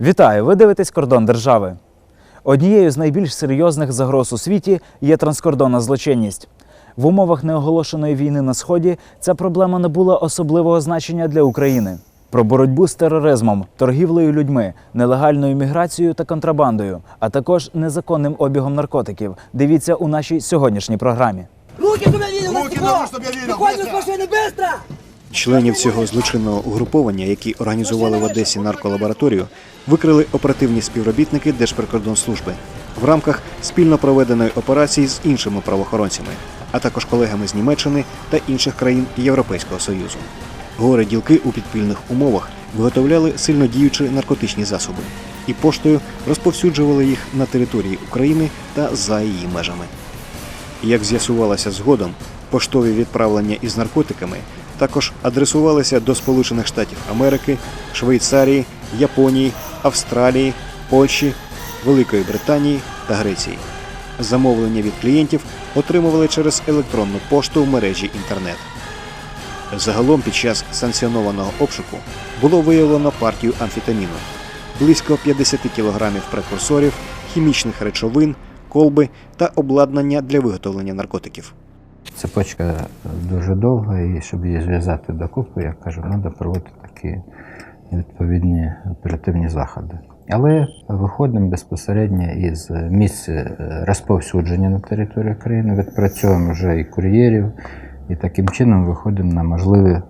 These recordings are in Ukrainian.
Вітаю! Ви дивитесь кордон держави. Однією з найбільш серйозних загроз у світі є транскордонна злочинність. В умовах неоголошеної війни на сході ця проблема набула особливого значення для України. Про боротьбу з тероризмом, торгівлею людьми, нелегальною міграцією та контрабандою, а також незаконним обігом наркотиків. Дивіться у нашій сьогоднішній програмі. Руки, чтобы я видел! на Руки стекло! ногу, чтоб я видел, Выходим быстро! с машины, быстро! Членів цього злочинного угруповання, які організували в Одесі нарколабораторію, викрили оперативні співробітники Держприкордонслужби в рамках спільно проведеної операції з іншими правоохоронцями, а також колегами з Німеччини та інших країн Європейського Союзу. Горе ділки у підпільних умовах виготовляли сильнодіючі наркотичні засоби і поштою розповсюджували їх на території України та за її межами. Як з'ясувалося згодом, поштові відправлення із наркотиками також адресувалися до Сполучених Штатів Америки, Швейцарії, Японії, Австралії, Польщі, Великої Британії та Греції. Замовлення від клієнтів отримували через електронну пошту в мережі інтернет. Загалом під час санкціонованого обшуку було виявлено партію амфетаміну, близько 50 кілограмів прекурсорів, хімічних речовин, колби та обладнання для виготовлення наркотиків. Цепочка дуже довга, і щоб її зв'язати докупи, я кажу, треба проводити такі відповідні оперативні заходи. Але виходимо безпосередньо із місць е, розповсюдження на території країни, відпрацьовуємо вже і кур'єрів, і таким чином виходимо на можливі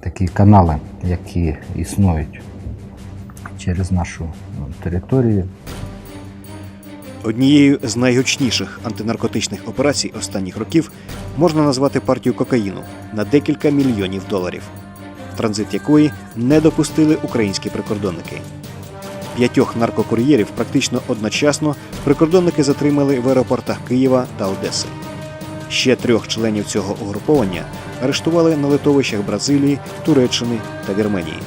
такі канали, які існують через нашу ну, територію. Однією з найгучніших антинаркотичних операцій останніх років можна назвати партію кокаїну на декілька мільйонів доларів, транзит якої не допустили українські прикордонники. П'ятьох наркокур'єрів практично одночасно прикордонники затримали в аеропортах Києва та Одеси. Ще трьох членів цього угруповання арештували на литовищах Бразилії, Туреччини та Вірменії.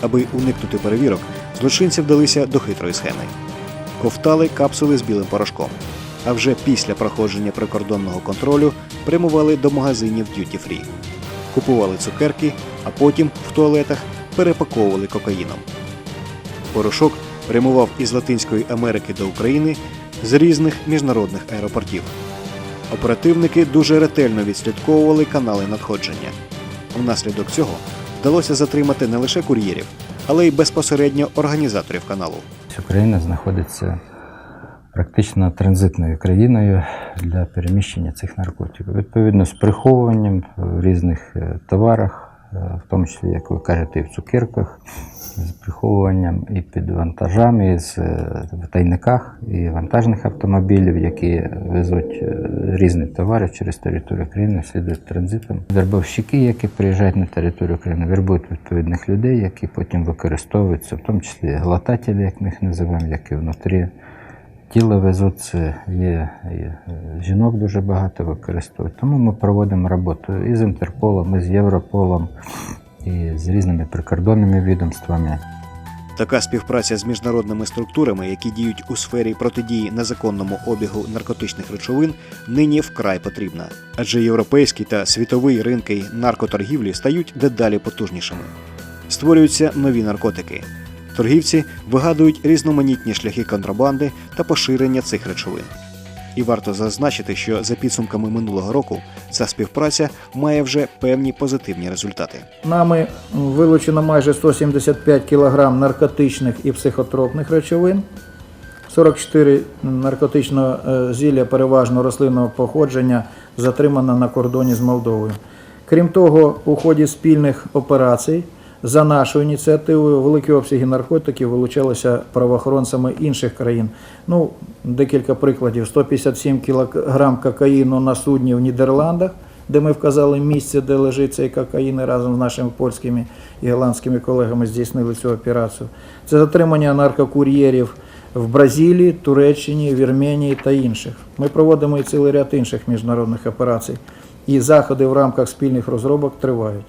Аби уникнути перевірок, злочинці вдалися до хитрої схеми ковтали капсули з білим порошком. А вже після проходження прикордонного контролю прямували до магазинів Duty Free. Купували цукерки, а потім в туалетах перепаковували кокаїном. Порошок прямував із Латинської Америки до України з різних міжнародних аеропортів. Оперативники дуже ретельно відслідковували канали надходження. Внаслідок цього вдалося затримати не лише кур'єрів, але й безпосередньо організаторів каналу. Україна знаходиться практично транзитною країною для переміщення цих наркотиків. Відповідно, з приховуванням в різних е, товарах, е, в тому числі, як ви кажете, і в цукерках, з приховуванням і під вантажами, і з, е, в тайниках і вантажних автомобілів, які везуть різні товари через територію країни, слідують транзитом. Вербовщики, які приїжджають на територію країни, вербують відповідних людей, які потім використовуються, в тому числі глотателі, як ми їх називаємо, які внутрі тіла везуть. Є, є е, жінок дуже багато використовують. Тому ми проводимо роботу і з Інтерполом, і з Європолом, і з різними прикордонними відомствами. Така співпраця з міжнародними структурами, які діють у сфері протидії незаконному обігу наркотичних речовин, нині вкрай потрібна, адже європейський та світовий ринки наркоторгівлі стають дедалі потужнішими. Створюються нові наркотики. Торгівці вигадують різноманітні шляхи контрабанди та поширення цих речовин. І варто зазначити, що за підсумками минулого року ця співпраця має вже певні позитивні результати. Нами вилучено майже 175 кг наркотичних і психотропних речовин, 44 наркотичного е, зілля переважно рослинного походження затримано на кордоні з Молдовою. Крім того, у ході спільних операцій за нашою ініціативою великі обсяги наркотиків вилучалися правоохоронцями інших країн. Ну, декілька прикладів: 157 кг кокаїну на судні в Нідерландах, де ми вказали місце, де лежить цей кокаїн, і разом з нашими польськими і голландськими колегами здійснили цю операцію. Це затримання наркокур'єрів в Бразилії, Туреччині, Вірменії та інших. Ми проводимо і цілий ряд інших міжнародних операцій. І заходи в рамках спільних розробок тривають.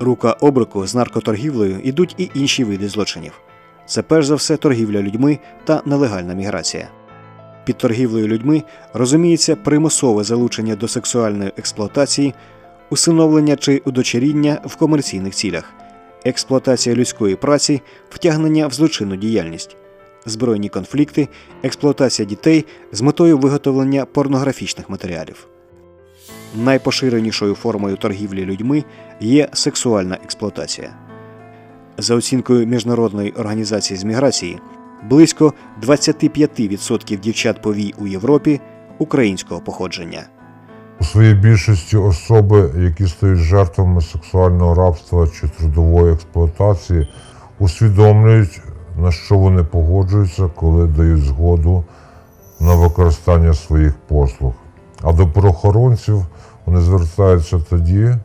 Рука об руку з наркоторгівлею йдуть і інші види злочинів. Це перш за все торгівля людьми та нелегальна міграція. Під торгівлею людьми розуміється примусове залучення до сексуальної експлуатації, усиновлення чи удочеріння в комерційних цілях, експлуатація людської праці, втягнення в злочинну діяльність, збройні конфлікти, експлуатація дітей з метою виготовлення порнографічних матеріалів. Найпоширенішою формою торгівлі людьми є сексуальна експлуатація. За оцінкою Міжнародної організації з міграції, близько 25% дівчат повій у Європі українського походження. У своїй більшості особи, які стають жертвами сексуального рабства чи трудової експлуатації, усвідомлюють, на що вони погоджуються, коли дають згоду на використання своїх послуг. А до правоохоронців вони звертаються тоді,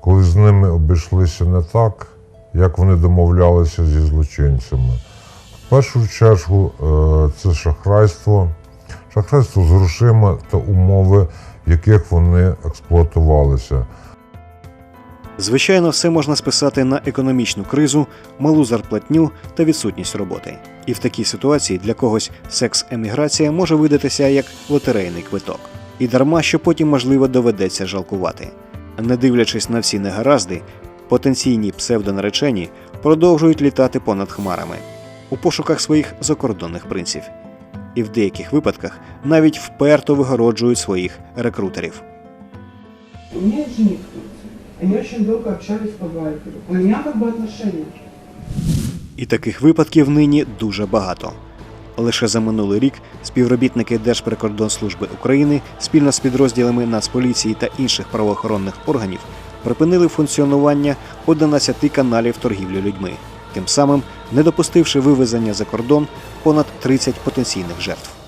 коли з ними обійшлися не так, як вони домовлялися зі злочинцями. В першу чергу е, це шахрайство, шахрайство з грошима та умови, в яких вони експлуатувалися. Звичайно, все можна списати на економічну кризу, малу зарплатню та відсутність роботи. І в такій ситуації для когось секс-еміграція може видатися як лотерейний квиток. І дарма, що потім, можливо, доведеться жалкувати. Не дивлячись на всі негаразди, потенційні псевдонаречені продовжують літати понад хмарами у пошуках своїх закордонних принців. І в деяких випадках навіть вперто вигороджують своїх рекрутерів. У меня есть жених в Турции. Они очень общались по Вайберу. У меня как бы отношения. І таких випадків нині дуже багато. Лише за минулий рік співробітники Держприкордонслужби України спільно з підрозділами Нацполіції та інших правоохоронних органів припинили функціонування 11 каналів торгівлі людьми, тим самим не допустивши вивезення за кордон понад 30 потенційних жертв.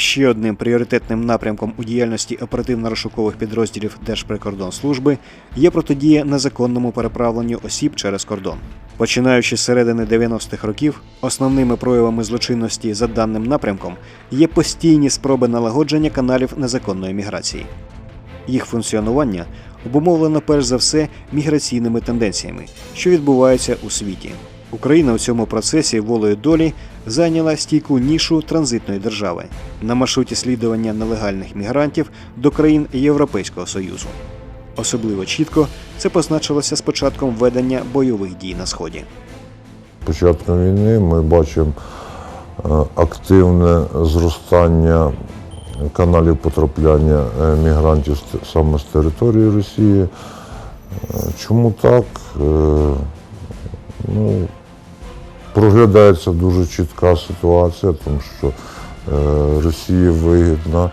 Ще одним пріоритетним напрямком у діяльності оперативно-розшукових підрозділів Держприкордонслужби є протидія незаконному переправленню осіб через кордон. Починаючи з середини 90-х років, основними проявами злочинності за даним напрямком є постійні спроби налагодження каналів незаконної міграції. Їх функціонування обумовлено перш за все міграційними тенденціями, що відбуваються у світі. Україна у цьому процесі волею долі зайняла стійку нішу транзитної держави на маршруті слідування нелегальних мігрантів до країн Європейського Союзу. Особливо чітко це позначилося з початком ведення бойових дій на сході. початком війни ми бачимо е, активне зростання каналів потрапляння е, мігрантів саме з території Росії. Е, Чому так? Ну, проглядається дуже чітка ситуація, тому що е, Росії вигідна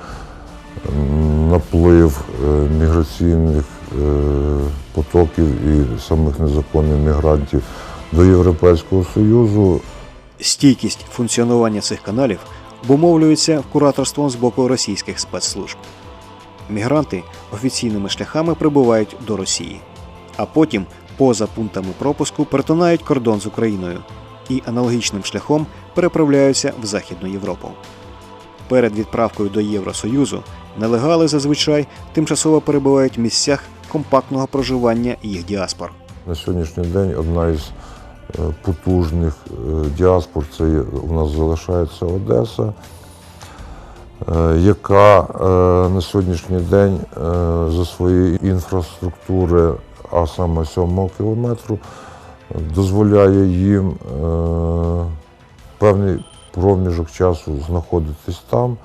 наплив е, міграційних е, потоків і самих незаконних мігрантів до Європейського Союзу. Стійкість функціонування цих каналів обумовлюється кураторством з боку російських спецслужб. Мігранти офіційними шляхами прибувають до Росії, а потім, поза пунктами пропуску, перетинають кордон з Україною і аналогічним шляхом переправляються в Західну Європу. Перед відправкою до Євросоюзу нелегали зазвичай тимчасово перебувають в місцях компактного проживання їх діаспор. На сьогоднішній день одна із е, потужних е, діаспор це у нас залишається Одеса, е, яка на сьогоднішній день за своєї інфраструктури, а саме сьомого кілометру, дозволяє їм е, певний проміжок часу знаходитись там.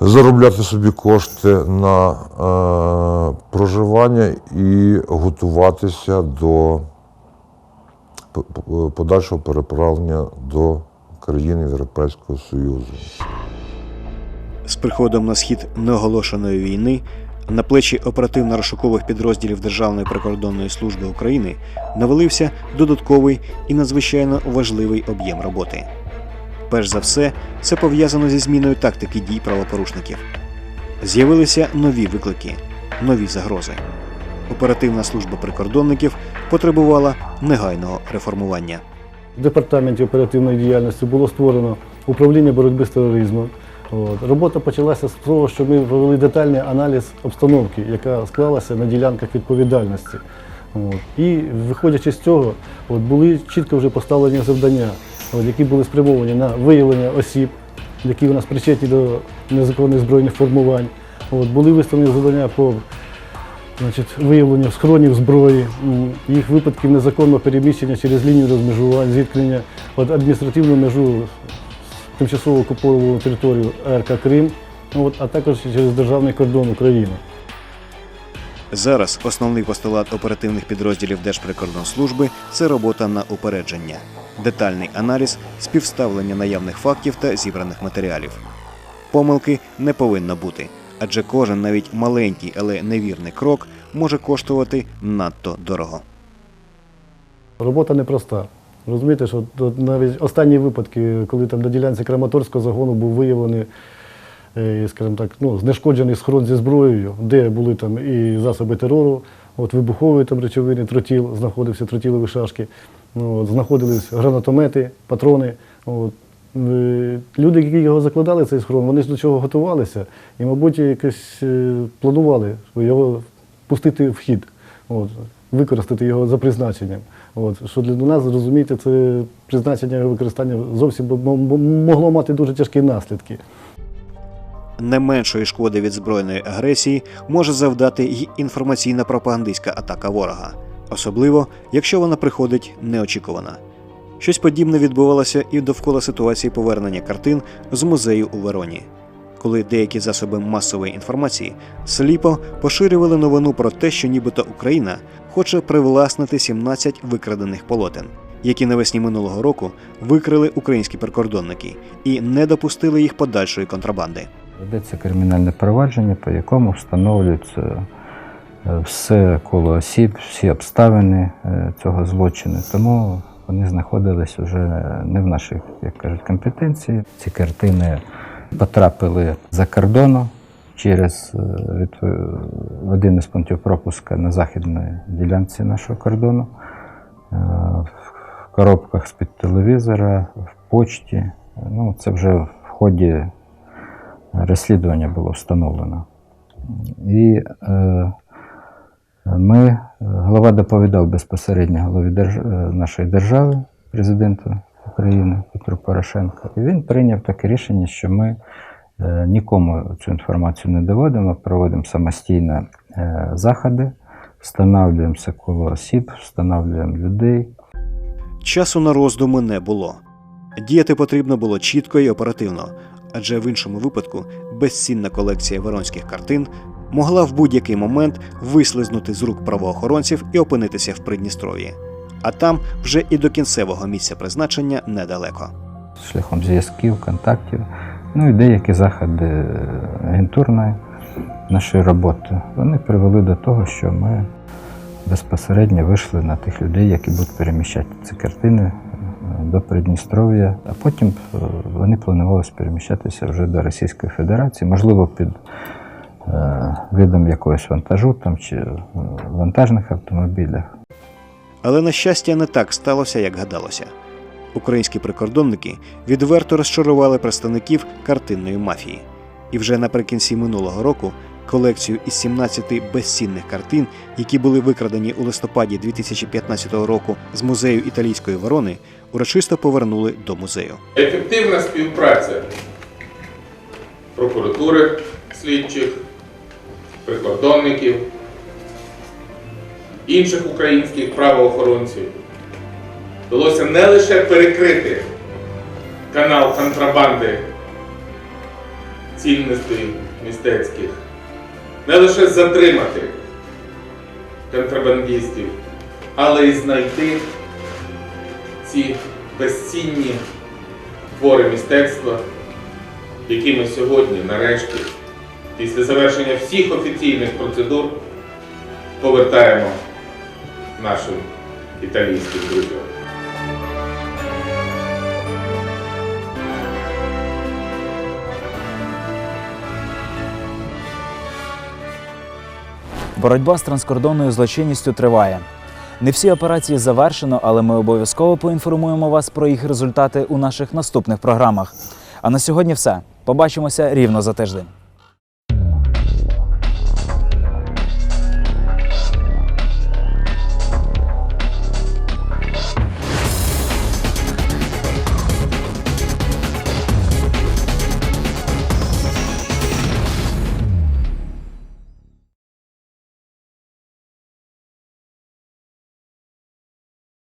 Заробляти собі кошти на е, проживання і готуватися до подальшого переправлення до країн Європейського Союзу. З приходом на схід неоголошеної війни на плечі оперативно-розшукових підрозділів Державної прикордонної служби України навалився додатковий і надзвичайно важливий об'єм роботи. Перш за все, це пов'язано зі зміною тактики дій правопорушників. З'явилися нові виклики, нові загрози. Оперативна служба прикордонників потребувала негайного реформування. В департаменті оперативної діяльності було створено управління боротьби з тероризмом. От. Робота почалася з того, що ми провели детальний аналіз обстановки, яка склалася на ділянках відповідальності. От. І виходячи з цього, от, були чітко вже поставлені завдання, от, які були спрямовані на виявлення осіб, які у нас причетні до незаконних збройних формувань, От, були виставлені завдання по значить, виявленню схронів зброї, їх випадків незаконного переміщення через лінію розмежувань, зіткнення, от, адміністративну межу тимчасово окуповану територію АРК Крим, от, а також через державний кордон України. Зараз основний постулат оперативних підрозділів Держприкордонслужби це робота на упередження, детальний аналіз, співставлення наявних фактів та зібраних матеріалів. Помилки не повинно бути, адже кожен навіть маленький, але невірний крок може коштувати надто дорого. Робота непроста. Розумієте, що тут навіть останні випадки, коли там на ділянці Краматорського загону був виявлений, е, скажімо так, ну, знешкоджений схрон зі зброєю, де були там і засоби терору, от вибухові там речовини, тротіл, знаходився тротілові шашки, ну, от, знаходились гранатомети, патрони. От. Е, Люди, які його закладали, цей схрон, вони ж до чого готувалися і, мабуть, якось е, планували його пустити в хід, от, використати його за призначенням. От, що для нас, розумієте, це призначення його використання зовсім могло мати дуже тяжкі наслідки. Не меншої шкоди від збройної агресії може завдати й інформаційна пропагандистська атака ворога, особливо якщо вона приходить неочікувана. Щось подібне відбувалося і довкола ситуації повернення картин з музею у Вероні, коли деякі засоби масової інформації сліпо поширювали новину про те, що нібито Україна хоче привласнити 17 викрадених полотен, які навесні минулого року викрили українські прикордонники і не допустили їх подальшої контрабанди. Ведеться кримінальне провадження, по якому встановлюється е, все коло осіб, всі обставини е, цього злочину. Тому вони знаходились вже не в нашій, як кажуть, компетенції. Ці картини потрапили за кордону через е, в один із пунктів пропуска на західній ділянці нашого кордону. Е, В коробках з-під телевізора, в почті. Ну, це вже в ході розслідування було встановлено. І е, ми, е, голова доповідав безпосередньо голові е, нашої держави, президенту України Петру Порошенко. І він прийняв таке рішення, що ми е, нікому цю інформацію не доводимо, проводимо самостійно е, заходи, встановлюємося коло осіб, встановлюємо людей, Часу на роздуми не було. Діяти потрібно було чітко і оперативно, адже в іншому випадку безцінна колекція воронських картин могла в будь-який момент вислизнути з рук правоохоронців і опинитися в Придністров'ї. А там вже і до кінцевого місця призначення недалеко. шляхом зв'язків, контактів, ну і деякі заходи е, агентурної нашої роботи. Вони привели до того, що ми безпосередньо вийшли на тих людей, які будуть переміщати ці картини е, до Придністров'я, а потім е, вони планувалися переміщатися вже до Російської Федерації, можливо, під видом якогось вантажу там, чи вантажних автомобілях. Але на щастя, не так сталося, як гадалося. Українські прикордонники відверто розчарували представників картинної мафії. І вже наприкінці минулого року колекцію із 17 безцінних картин, які були викрадені у листопаді 2015 року з музею італійської ворони, урочисто повернули до музею. Ефективна співпраця прокуратури, слідчих, прикордонників, інших українських правоохоронців вдалося не лише перекрити канал контрабанди цінностей містецьких, не лише затримати контрабандистів, але й знайти ці безцінні твори мистецтва, які ми сьогодні, нарешті, після завершення всіх офіційних процедур, повертаємо нашим італійським друзям. Боротьба з транскордонною злочинністю триває. Не всі операції завершено, але ми обов'язково поінформуємо вас про їх результати у наших наступних програмах. А на сьогодні все. Побачимося рівно за тиждень.